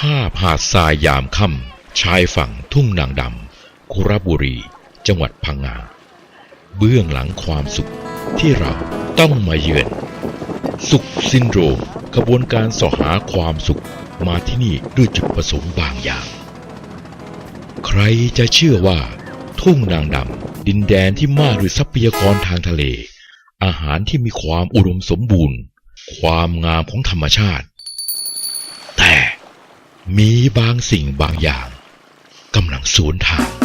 ภาพหาดทรายยามค่ำชายฝั่งทุ่งนางดำคุระบุรี จังหวัดพังงา เบื้องหลังความสุขที่เราต้องมาเยือน สุขซินโดรมขบวนการสอหาความสุขมาที่นี่ด้วยจุดประสงค์บางอย่าง ใครจะเชื่อว่า ทุ่งนางดำดินแดนที่มากด้วยทรัพยากรทางทะเล อาหารที่มีความอุดมสมบูรณ์ ความงามของธรรมชาติ มีบางสิ่งบางอย่างกำลังสูญทาง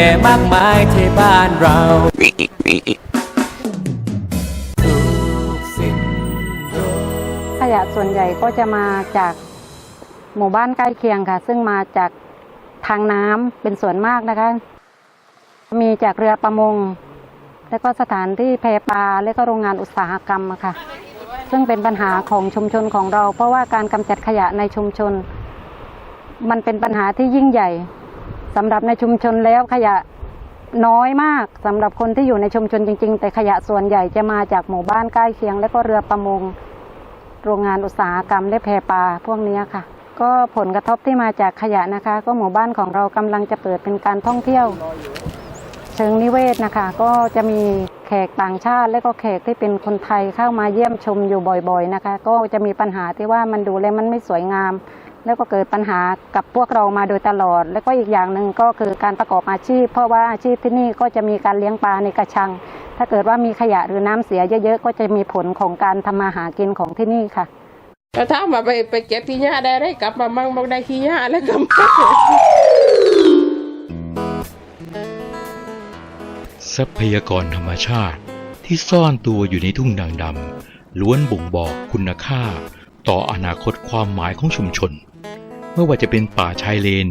แห่มากมายที่บ้านเราขยะส่วนใหญ่ก็จะมาจากหมู่บ้านใกล้เคียงค่ะ ซึ่งมาจากทางน้ำเป็นส่วนมากนะคะ มีจากเรือประมง แล้วก็สถานที่แพปลาและก็โรงงานอุตสาหกรรมค่ะ ซึ่งเป็นปัญหาของชุมชนของเรา เพราะว่าการกำจัดขยะในชุมชน มันเป็นปัญหาที่ยิ่งใหญ่ สำหรับในชุมชนแล้วขยะน้อยมากสำหรับคนที่อยู่ในชุมชนจริง ๆ แต่ขยะส่วนใหญ่จะมาจากหมู่บ้านใกล้เคียง และก็เรือประมง โรงงานอุตสาหกรรมและแพปลาพวกนี้ค่ะ ก็ผลกระทบที่มาจากขยะนะคะ ก็หมู่บ้านของเรากำลังจะเปิดเป็นการท่องเที่ยว เชิงนิเวศนะคะ ก็จะมีแขกต่างชาติ และก็แขกที่เป็นคนไทยเข้ามาเยี่ยมชมอยู่บ่อย ๆนะคะ ก็จะมีปัญหาที่ว่ามันดูแล้วมันไม่สวยงาม แล้วก็เกิดปัญหากับพวกเรามาโดยตลอด แล้วก็อีกอย่างหนึ่งก็คือการประกอบอาชีพ เพราะว่าอาชีพที่นี่ก็จะมีการเลี้ยงปลาในกระชัง ถ้าเกิดว่ามีขยะหรือน้ำเสียเยอะๆ ก็จะมีผลของการทำมาหากินของที่นี่ค่ะก็ถามาไปไปเก็บขี้หญ้าได้ได้กลับมามั่งบอกได้ขี้หญ้าแล้วกลับมาทรัพยากรธรรมชาติที่ซ่อนตัวอยู่ในทุ่งนางดำล้วนบ่งบอกคุณค่าต่ออนาคตความหมายของชุมชน ไม่ว่าจะเป็นป่าชายเลน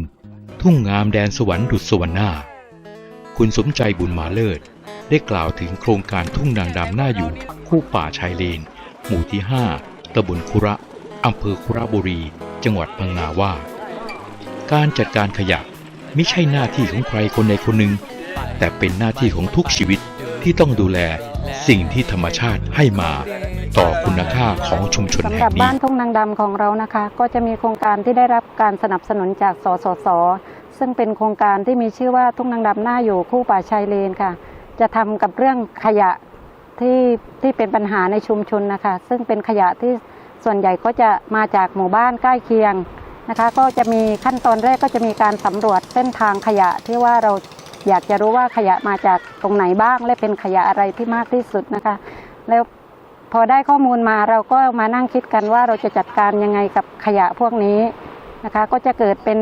ทุ่งงามแดนสวรรค์ดุจสวรรค์หน้า คุณสมใจบุญมาเลิศ ได้กล่าวถึงโครงการทุ่งนางดำหน้าอยู่ คู่ป่าชายเลน หมู่ที่ 5ตำบลคุระอำเภอคุระบุรี จังหวัดพังงาว่า การจัดการขยะไม่ใช่หน้าที่ของใครคนใดคนหนึ่ง แต่เป็นหน้าที่ของทุกชีวิตที่ต้องดูแลสิ่งที่ธรรมชาติให้มา ต่อคุณค่าของชุมชนสำแห่หรับนี้ บ้านทุ่งนางดำของเรานะคะ ก็จะมีโครงการที่ได้รับการสนับสนุนจากสสส ซึ่งเป็นโครงการที่มีชื่อว่าทุ่งนางดำหน้าอยู่คู่ป่าชายเลนค่ะ จะทำกับเรื่องขยะที่ที่เป็นปัญหาในชุมชนนะคะ ซึ่งเป็นขยะที่ส่วนใหญ่ก็จะมาจากหมู่บ้านใกล้เคียงนะคะ ก็จะมีขั้นตอนแรกก็จะมีการสำรวจเส้นทางขยะที่ว่าเราอยากจะรู้ว่าขยะมาจากตรงไหนบ้าง และเป็นขยะอะไรที่มากที่สุดนะคะ แล้ว พอได้ข้อมูลมาเราก็มานั่งคิดกันว่าเราจะจัดการยังไงกับขยะพวกนี้นะคะ ก็จะเกิดเป็น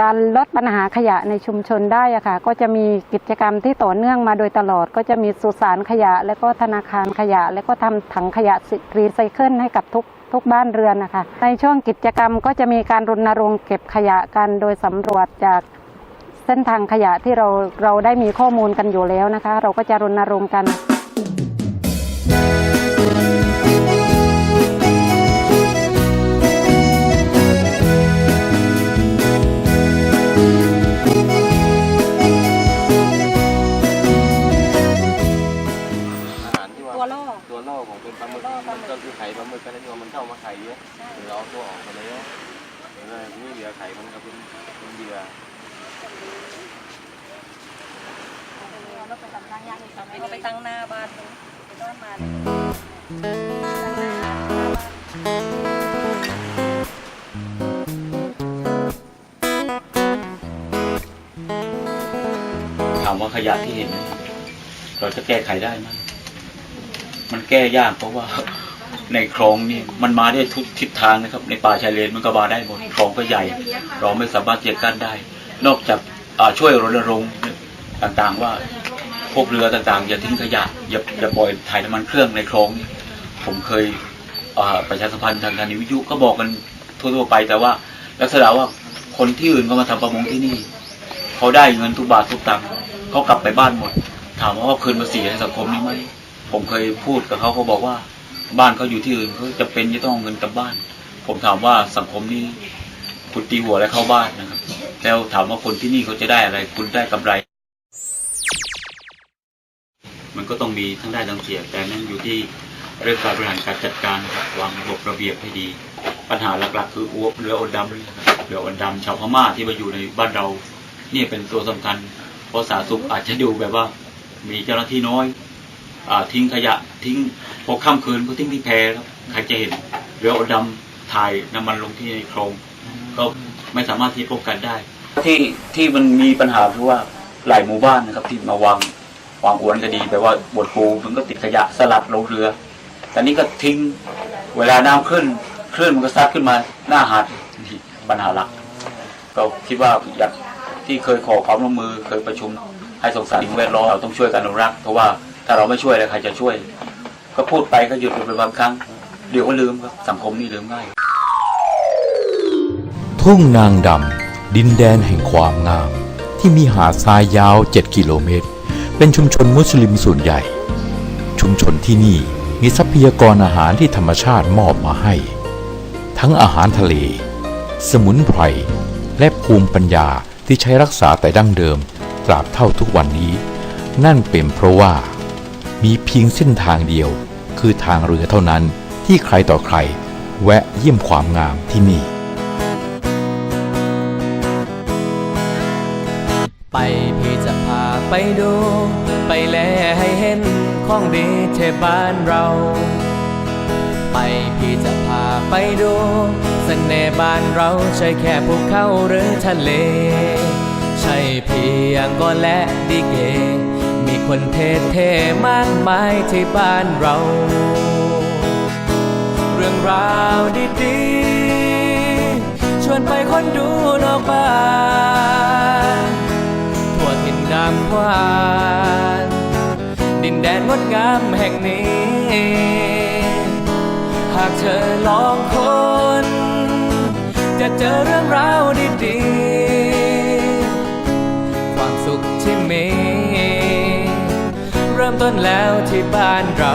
การลดปัญหาขยะในชุมชนได้อะค่ะ ก็จะมีกิจกรรมที่ต่อเนื่องมาโดยตลอด ก็จะมีสุสานขยะ และก็ธนาคารขยะ และก็ทำถังขยะรีไซเคิลให้กับทุกทุกบ้านเรือนนะคะ ในช่วงกิจกรรมก็จะมีการรณรงค์เก็บขยะกันโดยสำรวจจากเส้นทางขยะที่เราเราได้มีข้อมูลกันอยู่แล้วนะคะ เราก็จะรณรงค์กัน ไข่ปลาหมึกกันแล้วที่ว่ามันเข้ามาไข่เยอะหรือเอาตัวออกมาแล้วแล้วนี่เหลือไข่มันก็เป็นเป็นเหยื่อเอาไปตั้งหน้าบ้านต้นมาถามว่าขยะที่เห็น เราจะแก้ไขได้ไหมมันแก้ยากเพราะว่า ในคลองนี่มันมาได้ทุกทิศทางนะครับ ในป่าชายเลนมันก็มาได้หมดคลองก็ใหญ่ เราไม่สามารถเจียกั้นได้ นอกจากช่วยรณรงค์ต่างๆว่าพวกเรือต่างๆ อย่าทิ้งขยะอย่าอย่าปล่อยถ่ายน้ำมันเครื่องในคลองผมเคยประชาสัมพันธ์ทางการวิทยุก็บอกกันทั่วๆไป แต่ว่าลักษณะว่าคนที่อื่นก็มาทำประมงที่นี่ เขาได้เงินทุกบาททุกตังค์เขากลับไปบ้านหมด ถามว่าเขาคืนภาษีให้สังคมนี้ไหมผมเคยพูดกับเขาเขาบอกว่า บ้านเขาอยู่ที่อื่นเขาจะเป็นจะต้องเงินกลับบ้าน ผมถามว่าสังคมนี้คุณตีหัวแล้วเข้าบ้านนะครับ แล้วถามว่าคนที่นี่เขาจะได้อะไร คุณได้กำไร มันก็ต้องมีทั้งได้ทั้งเสีย แต่นั่นอยู่ที่เรื่องการบริหารการจัดการครับวางระบบระเบียบให้ดี ปัญหาหลักๆ คืออ้วกเรืออดดำนะครับเรืออดดำชาวพม่าที่มาอยู่ในบ้านเรา นี่เป็นตัวสำคัญเพราะสาธารณสุขอาจจะดูแบบว่า มีเจ้าหน้าที่น้อย ทิ้งขยะ ทิ้งพอค่ำคืนก็ทิ้งที่แพครับใครจะเห็นเรืออดำถ่ายน้ำมันลงที่ในโคลงก็ไม่สามารถที่พบกันได้ ที่ที่มันมีปัญหาคือว่าหลายหมู่บ้านนะครับที่มาวางวางอวนก็ดีแปลว่าบนปูมันก็ติดขยะสลัดลงเรือแต่นี้ก็ทิ้งเวลาน้ำขึ้นคลื่นมันก็ซัดขึ้นมาหน้าหาดปัญหาหลัก ก็คิดว่าอยากที่เคยขอความร่วมมือเคยประชุมให้สงสารสิ่งแวดล้อมเราต้องช่วยกันอนุรักษ์เพราะว่า ถ้าเราไม่ช่วยแล้วใครจะช่วย ก็พูดไปก็หยุดไปบางครั้ง เดี๋ยวก็ลืมครับสังคมนี่ลืมง่าย ทุ่งนางดำดินแดนแห่งความงาม ที่มีหาดทรายยาว 7 กิโลเมตร เป็นชุมชนมุสลิมส่วนใหญ่ ชุมชนที่นี่มีทรัพยากรอาหารที่ธรรมชาติมอบมาให้ ทั้งอาหารทะเล สมุนไพร และภูมิปัญญาที่ใช้รักษาแต่ดั้งเดิมตราบเท่าทุกวันนี้ นั่นเป็นเพราะว่า มีเพียงเส้นทางเดียว คือทางเรือเท่านั้นที่ใครต่อใคร แวะเยี่ยมความงามที่นี่ ไปพี่จะพาไปดู ไปแลให้เห็นของดีเทบ้านเรา ไปพี่จะพาไปดูเสน่ห์บ้านเราใช่แค่ภูเขาหรือทะเล ใช่เพียงก็และดีเก คนเท่เท่ๆมากมายที่บ้านเรา เรื่องราวดีๆ ชวนไปคนดูนอกบ้านทั่วถิ่นงามกวานดินแดนงดงามแห่งนี้ หากเธอลองคน จะเจอเรื่องราว นแล้วที่บ้านเรา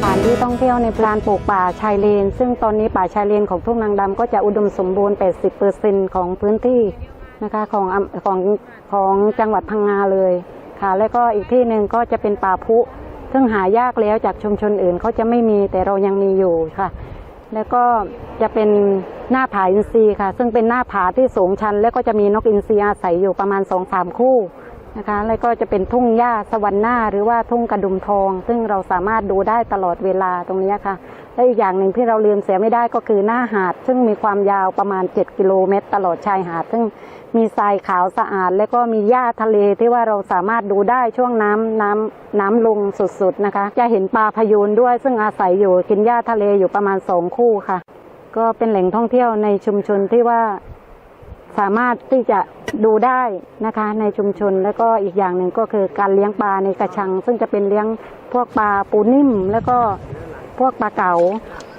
สถานที่ท่องเที่ยวในพลานปลูกป่าชายเลน ซึ่งตอนนี้ป่าชายเลนของทุ่งนางดำก็จะอุดมสมบูรณ์ 80%ของพื้นที่นะคะของของของจังหวัดพังงาเลยค่ะ แล้วก็อีกที่หนึ่งก็จะเป็นป่าพุ ซึ่งหายากแล้วจากชุมชนอื่นเขาจะไม่มีแต่เรายังมีอยู่ค่ะ แล้วก็จะเป็นหน้าผาอินทรียค่ะ ซึ่งเป็นหน้าผาที่สูงชัน แล้วก็จะมีนกอินทรีอาศัยอยู่ประมาณสองสามคู่ นะคะ แล้วก็จะเป็นทุ่งหญ้าสวรรค์หน้าหรือว่าทุ่งกระดุมทอง ซึ่งเราสามารถดูได้ตลอดเวลาตรงนี้ค่ะ และอีกอย่างหนึ่งที่เราลืมเสียไม่ได้ก็คือหน้าหาด ซึ่งมีความยาวประมาณ 7 กิโลเมตร ตลอดชายหาด ซึ่งมีทรายขาวสะอาด และก็มีหญ้าทะเลที่ว่าเราสามารถดูได้ช่วงน้ำน้ำน้ำลงสุดๆนะคะ จะเห็นปลาพยูนด้วย ซึ่งอาศัยอยู่กินหญ้าทะเลอยู่ประมาณสองคู่ค่ะ ก็เป็นแหล่งท่องเที่ยวในชุมชนที่ว่าสามารถที่จะ ดูได้นะคะในชุมชนแล้วก็อีกอย่างหนึ่งก็คือการเลี้ยงปลาในกระชัง ซึ่งจะเป็นเลี้ยงพวกปลาปูนิ่ม แล้วก็พวกปลาเก๋า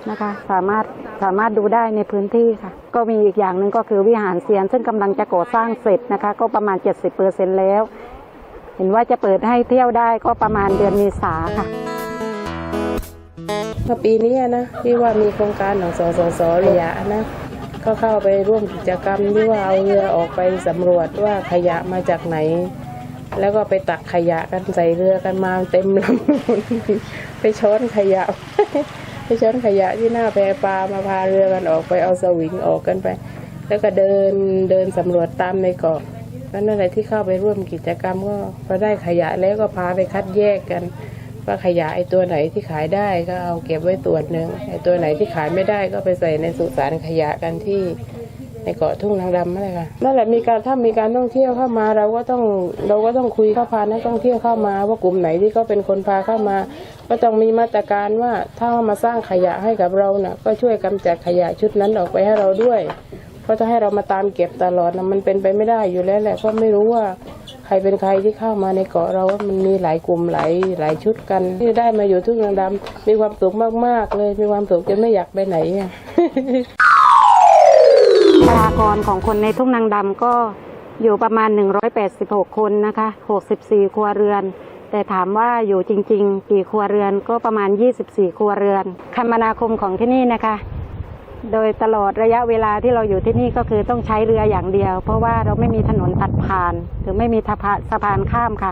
นะคะ สามารถสามารถดูได้ในพื้นที่ค่ะ ก็มีอีกอย่างหนึ่งก็คือวิหารเซียน ซึ่งกำลังจะก่อสร้างเสร็จนะคะ ก็ประมาณ 70เปอร์เซ็นแล้ว เห็นว่าจะเปิดให้เที่ยวได้ก็ประมาณเดือนเมษาค่ะปีนี้นะที่ว่ามีโครงการของสสสระยะนะ ก็เข้าไปร่วมกิจกรรมที่ว่าเอาเรือออกไปสำรวจว่าขยะมาจากไหน แล้วก็ไปตักขยะกันใส่เรือกันมาเต็มลำไปช้อนขยะ ไปช้อนขยะที่หน้าแพปลามาพาเรือกันออกไปเอาสวิงออกกันไป แล้วก็เดินเดินสำรวจตามในเกาะนั่นแหละที่เข้าไปร่วมกิจกรรมก็พอได้ขยะแล้วก็พาไปคัดแยกกัน ว่าขยะไอตัวไหนที่ขายได้ก็เอาเก็บไว้ตรวจหนึ่งไอตัวไหนที่ขายไม่ได้ก็ไปใส่ในสุสานขยะกันที่ในเกาะทุ่งนางดำนั่นแหละค่ะนั่นแหละมีการถ้ามีการท่องเที่ยวเข้ามาเราก็ต้องเราก็ต้องคุยเข้าพานักท่องเที่ยวเข้ามา ว่ากลุ่มไหนที่เขาเป็นคนพาเข้ามา ก็ต้องมีมาตรการว่าถ้ามาสร้างขยะให้กับเราน่ะ ก็ช่วยกำจัดขยะชุดนั้นออกไปให้เราด้วย เพราะถ้าให้เรามาตามเก็บตลอดนะมันเป็นไปไม่ได้อยู่แล้วแหละเพราะไม่รู้ว่า ใครเป็นใครที่เข้ามาในเกาะเราว่ามันมีหลายกลุ่มหลายหลายชุดกัน ที่ได้มาอยู่ทุ่งนางดำมีความสุขมากๆเลยมีความสุขจนไม่อยากไปไหนอะประชากรของคนในทุ่งนางดำก็อยู่ประมาณ 186 คนนะคะ 64 ครัวเรือน แต่ถามว่าอยู่จริง ๆ กี่ครัวเรือนก็ประมาณ 24 ครัวเรือน คมนาคมของที่นี่นะคะ โดยตลอดระยะเวลาที่เราอยู่ที่นี่ก็คือต้องใช้เรืออย่างเดียว เพราะว่าเราไม่มีถนนตัดผ่านหรือไม่มีสะพานข้ามค่ะ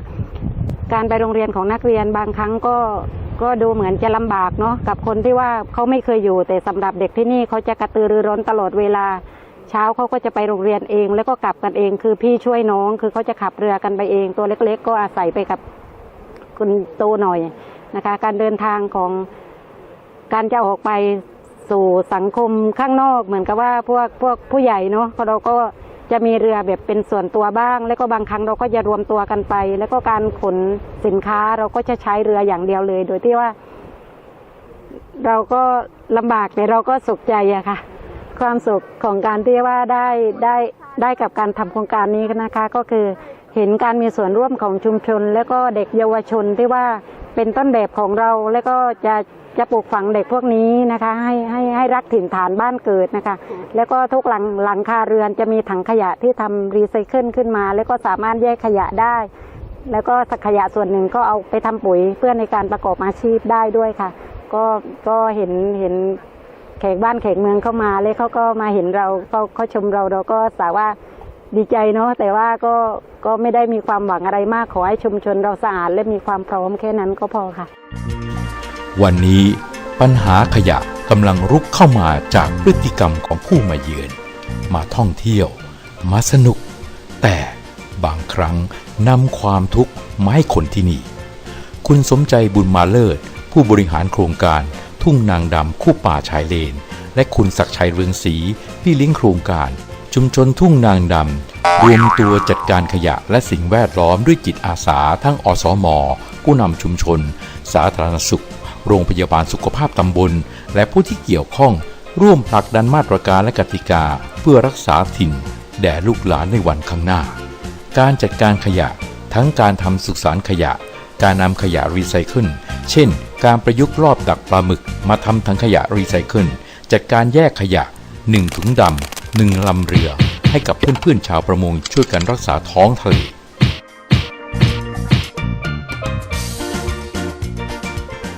การไปโรงเรียนของนักเรียนบางครั้งก็ก็ดูเหมือนจะลำบากเนาะกับคนที่ว่าเขาไม่เคยอยู่ แต่สำหรับเด็กที่นี่เขาจะกระตือรือร้นตลอดเวลา เช้าเขาก็จะไปโรงเรียนเอง แล้วก็กลับกันเอง คือพี่ช่วยน้อง คือเขาจะขับเรือกันไปเอง ตัวเล็ก ๆ ก็อาศัยไปกับคุณโตหน่อยนะคะ การเดินทางของการจะออกไป สู่สังคมข้างนอกเหมือนกับว่าพวกพวกผู้ใหญ่เนาะเราก็จะมีเรือแบบเป็นส่วนตัวบ้าง แล้วก็บางครั้งเราก็จะรวมตัวกันไป แล้วก็การขนสินค้าเราก็จะใช้เรืออย่างเดียวเลย โดยที่ว่า เราก็ลำบากแต่เราก็สุขใจอะค่ะ ความสุขของการที่ว่าได้ได้ได้กับการทำโครงการนี้นะคะ ก็คือเห็นการมีส่วนร่วมของชุมชน แล้วก็เด็กเยาวชนที่ว่าเป็นต้นแบบของเราแล้วก็จะ จะปลูกฝังเด็กพวกนี้นะคะ ให้ให้ให้รักถิ่นฐานบ้านเกิดนะคะ แล้วก็ทุกหลังหลังคาเรือนจะมีถังขยะที่ทำรีไซเคิลขึ้นมา แล้วก็สามารถแยกขยะได้ แล้วก็ขยะส่วนหนึ่งก็เอาไปทำปุ๋ยเพื่อในการประกอบอาชีพได้ด้วยค่ะ ก็ก็เห็นเห็นแขกบ้านแขกเมืองเข้ามาเลยเขาก็มาเห็นเราเขาเขาชมเราเราก็สาว่าดีใจเนาะแต่ว่าก็ก็ไม่ได้มีความหวังอะไรมากขอให้ชุมชนเราสะอาดและมีความพร้อมแค่นั้นก็พอค่ะ วันนี้ปัญหาขยะกำลังรุกเข้ามาจากพฤติกรรมของผู้มาเยือน มาท่องเที่ยว มาสนุก แต่บางครั้งนำความทุกข์มาให้คนที่นี่ คุณสมใจบุญมาเลิศ ผู้บริหารโครงการ ทุ่งนางดำคู่ป่าชายเลน และคุณศักชัยเรืองศรีพี่เลี้ยงโครงการ ชุมชนทุ่งนางดำรวมตัวจัดการขยะและสิ่งแวดล้อมด้วยจิตอาสาทั้งอสมผู้นำชุมชน สาธารณสุข โรงพยาบาลสุขภาพตำบล และผู้ที่เกี่ยวข้องร่วมผลักดันมาตรการและกติกาเพื่อรักษาถิ่น แด่ลูกหลานในวันข้างหน้า การจัดการขยะ ทั้งการทำสุสานขยะ การนำขยะรีไซเคิล เช่น การประยุกต์รอบดักปลาหมึก มาทำถังขยะรีไซเคิล จัดการแยกขยะ 1 ถุงดำ 1ลำเรือ ให้กับเพื่อนๆชาวประมงช่วยกันรักษาท้องทะเล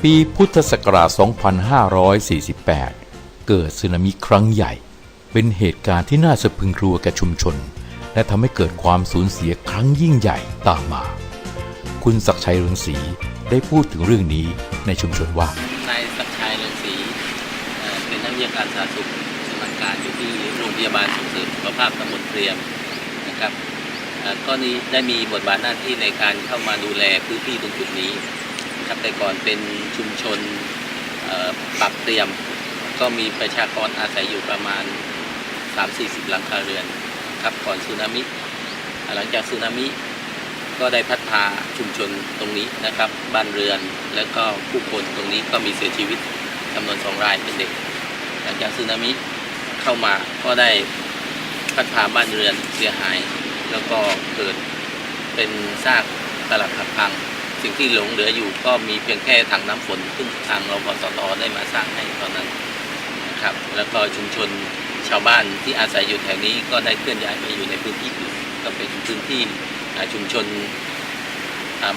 ปีพุทธศักราช 2548 เกิดสึนามิครั้งใหญ่ เป็นเหตุการณ์ที่น่าสะพึงกลัวแก่ชุมชน และทำให้เกิดความสูญเสียครั้งยิ่งใหญ่ตามมา คุณศักชัยรืองศรีได้พูดถึงเรื่องนี้ในชุมชนว่านายศักชัยรืองศรีเป็นนักวิชาการสาธารณสุขสำนักานอยู่ที่โรงพยาบาลส่งเสริมสุขภาพตำบลเตรียมนะครับก็นี้ได้มีบทบาทหน้าที่ในการเข้ามาดูแลพื้นที่ตรงจุดนี้ ครับแต่ก่อนเป็นชุมชนเอ่อปักเตรียม ก็มีประชากรอาศัยอยู่ประมาณ 3-40 หลังคาเรือนครับก่อนสึนามิ หลังจากสึนามิก็ได้พัดพาชุมชนตรงนี้นะครับ บ้านเรือนแล้วก็ผู้คนตรงนี้ก็มีเสียชีวิตจำนวนสองรายเป็นเด็ก หลังจากสึนามิเข้ามาก็ได้พัดพาบ้านเรือนเสียหาย แล้วก็เกิดเป็นซากตลับหักพัง สิ่งที่หลงเหลืออยู่ก็มีเพียงแค่ถังน้ำฝนซึ่งทางรพสตได้มาสร้างให้ตอนนั้นนะครับ แล้วก็ชุมชนชาวบ้านที่อาศัยอยู่แถวนี้ก็ได้เคลื่อนย้ายไปอยู่ในพื้นที่อื่นก็เป็นพื้นที่ชุมชน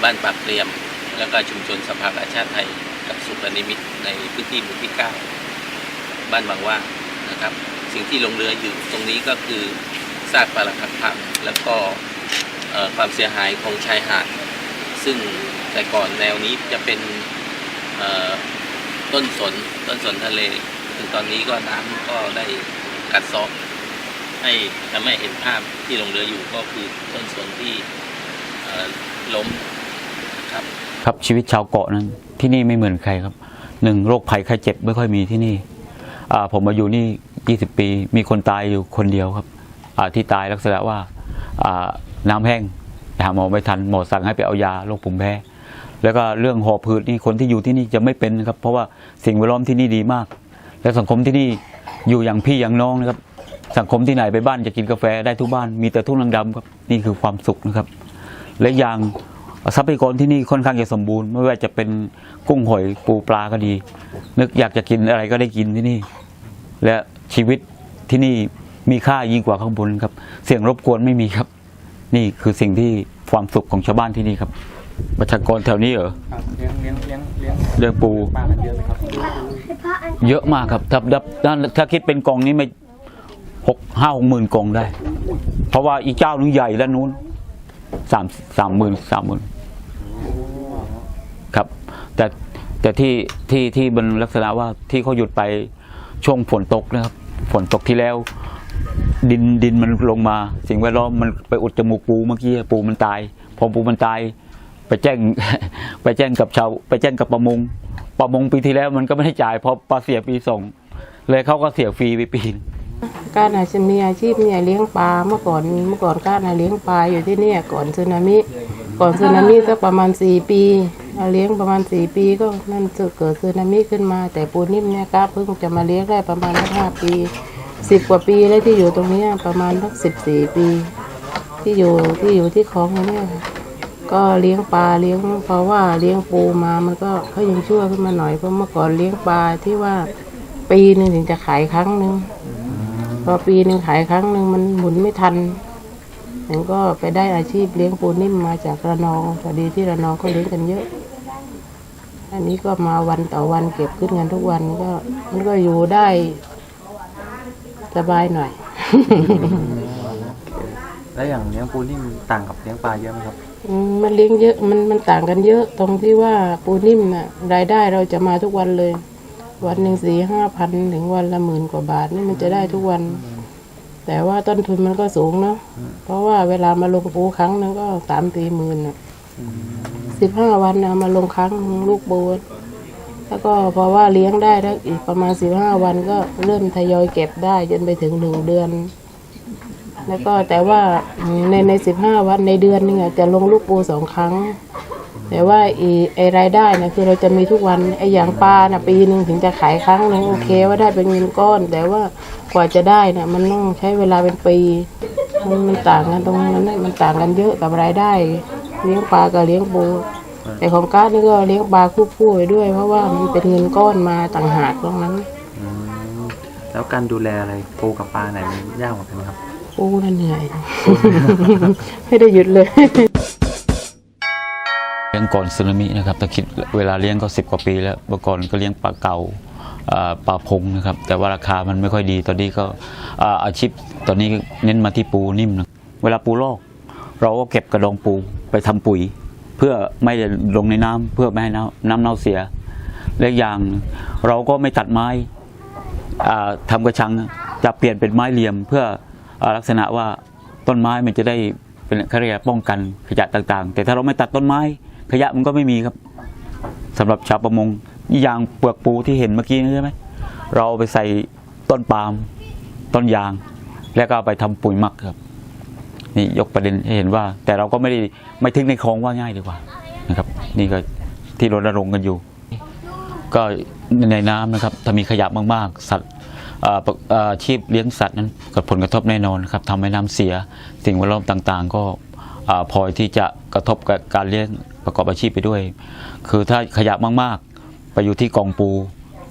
บ้านปากเตรียม แล้วก็ชุมชนสภากาชาติไทยกับสุขนิมิตในพื้นที่หมู่ที่เก้าบ้านบางว่านะครับ สิ่งที่ลงเรืออยู่ตรงนี้ก็คือซากปรักหักพังแล้วก็ความเสียหายของชายหาด ซึ่งแต่ก่อนแนวนี้จะเป็นต้นสนต้นสนทะเลถึงตอนนี้ก็น้ำก็ได้กัดเซาะให้ทำให้เห็นภาพที่ลงเรืออยู่ก็คือต้นสนที่ล้มครับ ครับชีวิตชาวเกาะนั้นที่นี่ไม่เหมือนใครครับหนึ่งโรคภัยไข้เจ็บไม่ค่อยมีที่นี่ผมมาอยู่นี่ 20 ปี มีคนตายอยู่คนเดียวครับที่ตายลักษณะว่าน้ำแห้ง หาหมอไม่ทันหมอสั่งให้ไปเอายาโรคภูมิแพ้ แล้วก็เรื่องหอบหืดนี่คนที่อยู่ที่นี่จะไม่เป็นนะครับ เพราะว่าสิ่งแวดล้อมที่นี่ดีมาก และสังคมที่นี่อยู่อย่างพี่อย่างน้องนะครับ สังคมที่ไหนไปบ้านจะกินกาแฟได้ทุกบ้านมีแต่ทุ่งนางดำครับนี่คือความสุขนะครับ และอย่างทรัพยากรที่นี่ค่อนข้างจะสมบูรณ์ ไม่ว่าจะเป็นกุ้งหอยปูปลาก็ดี นึกอยากจะกินอะไรก็ได้กินที่นี่ และชีวิตที่นี่มีค่ายิ่งกว่าข้างบนครับ เสียงรบกวนไม่มีครับ นี่คือสิ่งที่ความสุขของชาวบ้านที่นี่ครับประชากรแถวนี้เหรอเลี้ยงเลี้ยงเลี้ยงเลี้ยงเรื่องปูปลากันเยอะไหมครับเยอะมากครับถ้าถ้าถ้าคิดเป็นกล่องนี้ไม่หกห้าหกหมื่นกล่องได้ เพราะว่าอีกเจ้านึงใหญ่แล้วนู้นสามสามหมื่นสามหมื่นครับ แต่แต่ที่ที่ที่มันลักษณะว่าที่เขาหยุดไปช่วงฝนตกนะครับ ฝนตกที่แล้ว ดินดินมันลงมา สิ่งแวดล้อมมันไปอุดจมูกปูเมื่อกี้ปูมันตาย พอปูมันตาย ไปแจ้งไปแจ้งกับชาวไปแจ้งกับประมง ประมงปีที่แล้วมันก็ไม่ได้จ่ายเพราะปลาเสียปีส่งเลยเขาก็เสียฟรีไปปีนึงการอาจะมีอาชีพเนี่ยเลี้ยงปลาเมื่อก่อนเมื่อก่อนก้ารอาเลี้ยงปลาอยู่ที่นี่ก่อนสึนามิ ก่อนสึนามิสักประมาณสี่ปีเลี้ยงประมาณสี่ปีก็นั่นจะเกิดสึนามิขึ้นมา แต่ปูนิ่มเนี่ยก้าเพิ่งจะมาเลี้ยงได้ประมาณห้าปี สิบกว่าปีแล้วที่อยู่ตรงนี้ประมาณสักสิบสี่ปี ที่อยู่ที่อยู่ที่คลองเนี้ยก็เลี้ยงปลาเลี้ยงเพราะว่าเลี้ยงปูมามันก็เขายังชั่วขึ้นมาหน่อยเพราะเมื่อก่อนเลี้ยงปลาที่ว่าปีหนึ่งถึงจะขายครั้งหนึ่งพอปีหนึ่งขายครั้งหนึ่งมันหมุนไม่ทันผมก็ไปได้อาชีพเลี้ยงปูนิ่มมาจากระนองพอดีที่ระนองก็เลี้ยงกันเยอะ อันนี้ก็มาวันต่อวันเก็บขึ้นกันทุกวันก็มันก็อยู่ได้ สบายหน่อย แล้วอย่างเลี้ยงปูนี่มันต่างกับเลี้ยงปลาเยอะไหมครับ อืมมันเลี้ยงเยอะมันมันต่างกันเยอะ ตรงที่ว่าปูนิ่มน่ะ รายได้เราจะมาทุกวันเลย วันหนึ่งสี่ห้าพันถึงวันละหมื่นกว่าบาทนี่มันจะได้ทุกวัน แต่ว่าต้นทุนมันก็สูงเนาะเพราะว่าเวลามาลงปูครั้งนึงก็สามสี่หมื่นอะสิบห้าวันเอามาลงครั้งหนึ่งลูกปู แล้วก็เพราะว่าเลี้ยงได้แล้วอีกประมาณสิบห้าวันก็เริ่มทยอยเก็บได้จนไปถึงหนึ่งเดือน แล้วก็แต่ว่าในในสิบห้าวันในเดือนนึงจะลงลูกปูสองครั้ง แต่ว่าอีไอรายได้นะคือเราจะมีทุกวันไออย่างปลานะปีหนึ่งถึงจะขายครั้งหนึ่งโอเคว่าได้เป็นเงินก้อน แต่ว่ากว่าจะได้นะมันต้องใช้เวลาเป็นปีมันมันต่างกันตรงนั้นมันต่างกันเยอะกับรายได้ เลี้ยงปลากับเลี้ยงปู แต่ของก้านี่ก็เลี้ยงปลาคู่ๆไปด้วย เพราะว่ามันเป็นเงินก้อนมาต่างหากตรงนั้นแล้วการดูแลอะไรปูกับปลาไหนมันยากกว่ากันครับ ปูน่ะเหนื่อย ไม่ได้หยุดเลย เลี้ยงก่อนสึนามินะครับถ้าคิดเวลาเลี้ยงก็สิบกว่าปีแล้วเมื่อก่อนก็เลี้ยงปลาเก่าอ่าปลาพงนะครับ แต่ว่าราคามันไม่ค่อยดี ตอนนี้ก็อ่าอาชีพตอนนี้เน้นมาที่ปูนิ่มนะเวลาปูลอก เราก็เก็บกระดองปูไปทำปุ๋ย เพื่อไม่ได้ลงในน้ำเพื่อไม่ให้น้ำน้ำเน่าเสียและอย่างเราก็ไม่ตัดไม้อ่าทำกระชังจะเปลี่ยนเป็นไม้เหลี่ยม เพื่ออลักษณะว่าต้นไม้มันจะได้เป็นเขเรียกอะป้องกันขยะต่างๆ แต่ถ้าเราไม่ตัดต้นไม้ขยะมันก็ไม่มีครับสำหรับชาวประมงอย่างเปลือกปูที่เห็นเมื่อกี้นี่ใช่ไหมเราเอาไปใส่ต้นปาล์มต้นยาง แล้วก็ไปทำปุ๋ยหมักครับ นี่ยกประเด็นให้เห็นว่า แต่เราก็ไม่ได้ไม่ทิ้งในคลองว่าง่ายดีกว่านะครับ นี่ก็ที่รณรงค์กันอยู่ ก็ในน้ำนะครับถ้ามีขยะมากๆ สัตว์อาชีพเลี้ยงสัตว์นั้นเกิดผลกระทบแน่นอนครับทำให้น้ำเสียสิ่งแวดล้อมต่างๆ ก็พลอยที่จะกระทบกับการเลี้ยงประกอบอาชีพไปด้วย คือถ้าขยะมากๆ ไปอยู่ที่กองปู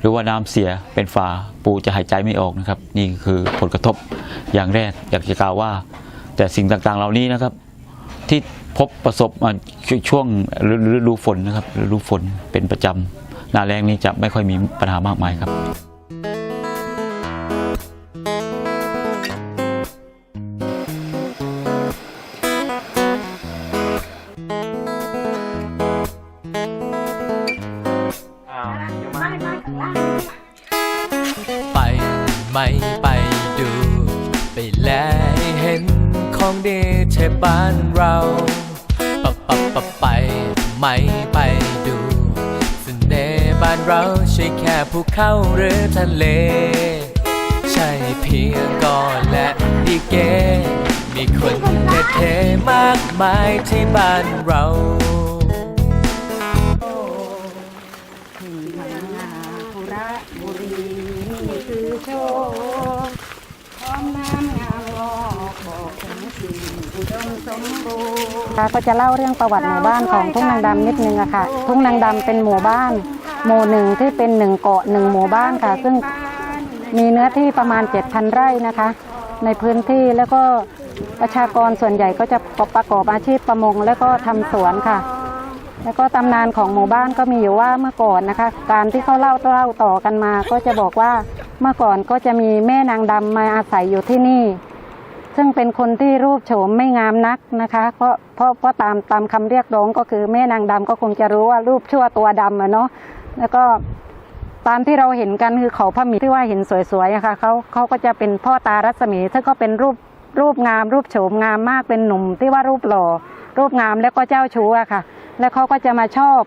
หรือว่าน้ำเสียเป็นฝาปูจะหายใจไม่ออกนะครับ นี่คือผลกระทบอย่างแรกอยากจะกล่าวว่า แต่สิ่งต่างๆ เหล่านี้นะครับ ที่พบประสบมาช่วงฤดูฝนนะครับฤดูฝนเป็นประจำหนาแรงนี้จะไม่ค่อยมีปัญหามากมายครับไปไม่ไปดู ไปแลให้เห็น ของดีเทบ้านเราปะปะปะไปไม่ไปดูเสน่ห์บ้านเราใช่แค่ภูเขาหรือทะเล ใช่เพียงก่อนและดีเก มีคนเท่เทมากมายที่บ้านเรา ก็จะเล่าเรื่องประวัติหมู่บ้านของทุ่งนางดำนิดนึงอะค่ะ ทุ่งนางดำเป็นหมู่บ้าน หมู่หนึ่งที่เป็นหนึ่งเกาะหนึ่งหมู่บ้านค่ะ ซึ่งมีเนื้อที่ประมาณ 7,000 ไร่นะคะ ในพื้นที่แล้วก็ประชากรส่วนใหญ่ก็จะประกอบอาชีพประมง แล้วก็ทำสวนค่ะ แล้วก็ตำนานของหมู่บ้านก็มีอยู่ว่าเมื่อก่อนนะคะ การที่เขาเล่าเล่าต่อกันมา ก็จะบอกว่าเมื่อก่อนก็จะมีแม่นางดำมาอาศัยอยู่ที่นี่ ซึ่งเป็นคนที่รูปโฉมไม่งามนักนะคะเพราะเพราะเพราะตามตามคำเรียกร้องก็คือแม่นางดำก็คงจะรู้ว่ารูปชั่วตัวดำอะเนาะแล้วก็ตามที่เราเห็นกันคือเขาพระมีที่ว่าเห็นสวยๆอะค่ะเขาเขาก็จะเป็นพ่อตารัศมีซึ่งก็เป็นรูปรูปงาม รูปโฉมงามมากเป็นหนุ่มที่ว่ารูปหล่อ รูปงามแล้วก็เจ้าชู้อะค่ะ แล้วเขาก็จะมาชอบ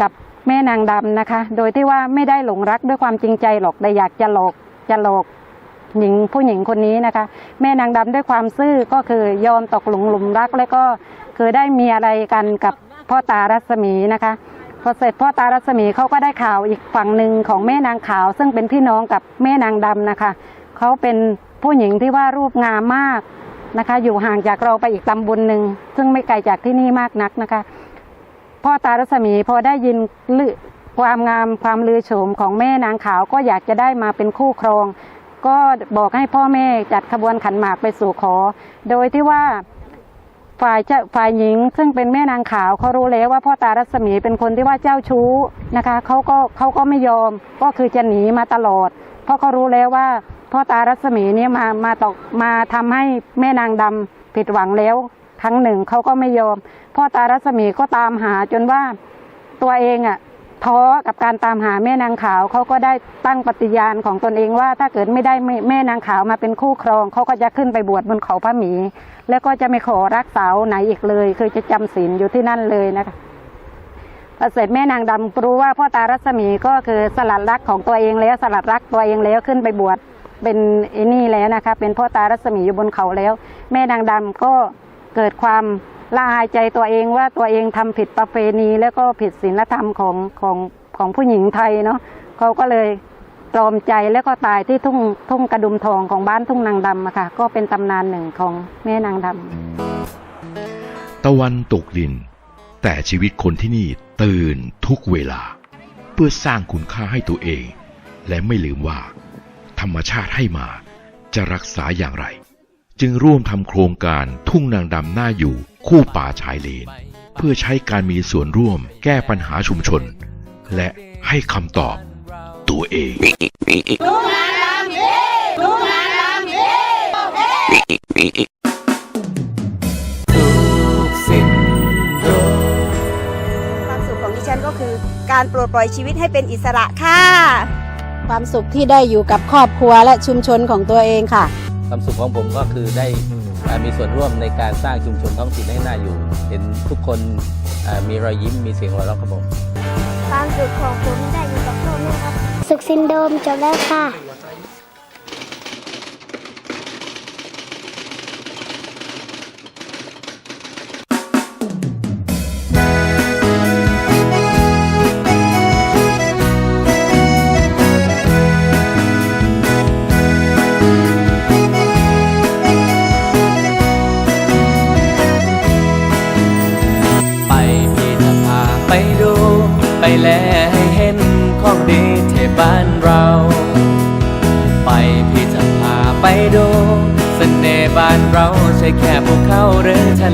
กับแม่นางดำนะคะ โดยที่ว่าไม่ได้หลงรักด้วยความจริงใจหรอกแต่อยากจะหลอกจะหลอก หญิงผู้หญิงคนนี้นะคะ แม่นางดำด้วยความซื่อก็คือยอมตกหลุมหลุมรัก แล้วก็คือได้มีอะไรกันกับพ่อตารัศมีนะคะพอเสร็จพ่อตารัศมีเขาก็ได้ข่าวอีกฝั่งหนึ่งของแม่นางขาว ซึ่งเป็นพี่น้องกับแม่นางดำนะคะเขาเป็นผู้หญิงที่ว่ารูปงามมากนะคะ อยู่ห่างจากเราไปอีกตำบลหนึ่งซึ่งไม่ไกลจากที่นี่มากนักนะคะ พ่อตารัศมีพอได้ยินความงามความลือโฉมของแม่นางขาวก็อยากจะได้มาเป็นคู่ครอง ก็บอกให้พ่อแม่จัดขบวนขันหมากไปสู่ขอ โดยที่ว่าฝ่ายเจ้าฝ่ายหญิง ซึ่งเป็นแม่นางขาวเขารู้แล้วว่าพ่อตารัศมีเป็นคนที่ว่าเจ้าชู้นะคะเขาก็เขาก็ไม่ยอมก็คือจะหนีมาตลอด เพราะเขารู้แล้วว่าพ่อตารัศมีเนี่ยมามาตกมาทำให้แม่นางดำผิดหวังแล้วครั้งหนึ่งเขาก็ไม่ยอม พ่อตารัศมีก็ตามหาจนว่าตัวเองอะ ท้อกับการตามหาแม่นางขาวเขาก็ได้ตั้งปฏิญาณของตนเองว่า ถ้าเกิดไม่ได้แม่นางขาวมาเป็นคู่ครองเขาก็จะขึ้นไปบวชบนเขาพระหมี แล้วก็จะไม่ขอรักสาวไหนอีกเลย คือจะจำศีลอยู่ที่นั่นเลยนะคะพอเสร็จแม่นางดำรู้ว่าพ่อตารัศมีก็คือสลัดรักของตัวเองแล้วสลัดรักตัวเองแล้วขึ้นไปบวชเป็นไอ้นี่แล้วนะคะเป็นพ่อตารัศมีอยู่บนเขาแล้ว แม่นางดำก็เกิดความ ละอายใจตัวเองว่าตัวเองทำผิดประเพณีแล้วก็ผิดศีลธรรมของของของผู้หญิงไทยเนาะเขาก็เลยตรอมใจแล้วก็ตายที่ทุ่งทุ่งกระดุมทองของบ้านทุ่งนางดำอะค่ะ ก็เป็นตำนานหนึ่งของแม่นางดำตะวันตกดิน แต่ชีวิตคนที่นี่ตื่นทุกเวลา เพื่อสร้างคุณค่าให้ตัวเอง และไม่ลืมว่า ธรรมชาติให้มาจะรักษาอย่างไร จึงร่วมทำโครงการทุ่งนางดำหน้าอยู่คู่ป่าชายเลน เพื่อใช้การมีส่วนร่วมแก้ปัญหาชุมชน และให้คำตอบตัวเองทุกสิ้นโดยความสุขของดิฉันก็คือการปลดปล่อยชีวิตให้เป็นอิสระค่ะ ความสุขที่ได้อยู่กับครอบครัวและชุมชนของตัวเองค่ะ ความสุขของผมก็คือได้อ่า มีส่วนร่วมในการสร้างชุมชนท้องถิ่นให้น่าอยู่ เห็นทุกคนอ่ามีรอยยิ้มมีเสียงหัวเราะครับผมความสุขของผมได้อยู่กับพ่อแม่ครับ สุขซินโดรมจบแล้วค่ะ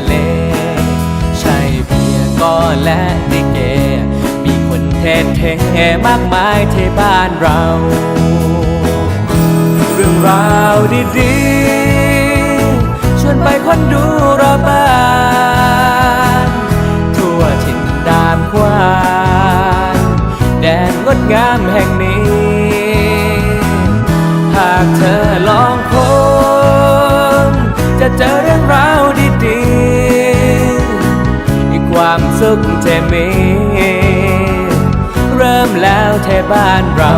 เล ใช่เพียงก็และดิเก มีคนเทศเทมากมายที่บ้านเรา เรื่องราวดีๆ ชวนไปคนดูรอบบ้านทั่วถิ่นดานกว้างแดนงดงามแห่งนี้ หากเธอลองคงจะเจอเรื่องราว ความสุขจะมี เริ่มแล้วเทบ้านเรา